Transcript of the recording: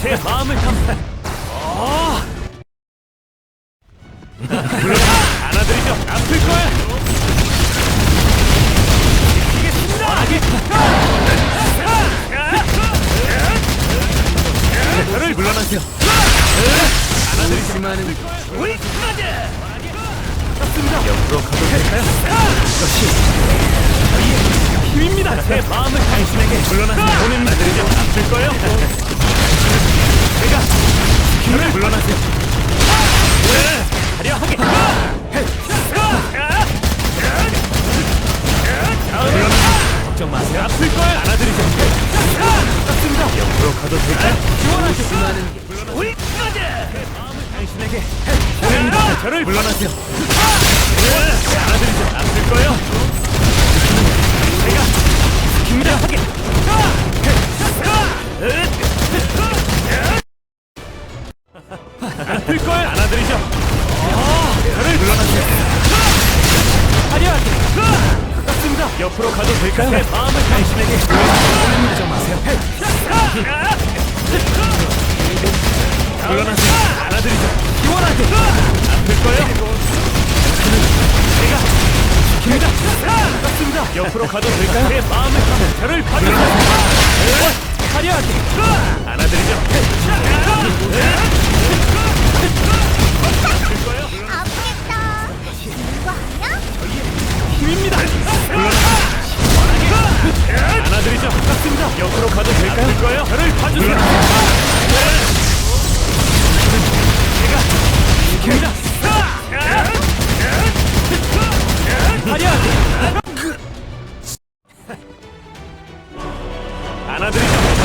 제 마음을 담아. 어. 물론 안아드리죠. 아플 거야. 이기겠습니다. 저를 물러나세요. 안아드리지만은 우리 가자. 습니다 옆으로 가도 될까요? 이것이 저희의 힘입니다. 제 마음을 당신에게 물러나세요. 본인 나들이죠. 아플 거예요. 힘을 물러나세요. 네, 화려하게. 걱정 마세요. 아플 거예요. 안아드리죠. 습니다 옆으로 가도 될까요? 가자. 제 마음을 당신에게. 저를 물러나세요. 네, 안아드리죠. 아플 거예요. 아플 걸 안아드리죠. 저를 물러나세요. 화려하게. 가깝습니다. 옆으로 가도 될까요? 제 마음을 당신에게 보내지 마세요. 물러나세요. 안아드리죠. 시원하게. 아플 거예요. 제가 지킵니다. 가깝습니다. 옆으로 가도 될까요? 제 마음을 담아 저를 봐주세요. 화려하게. 안아드리죠. 옆으로 가도 될까요? 될 거예요. 저를 봐주세요. 제가 지킵니다. 화려하게. 안아드리죠.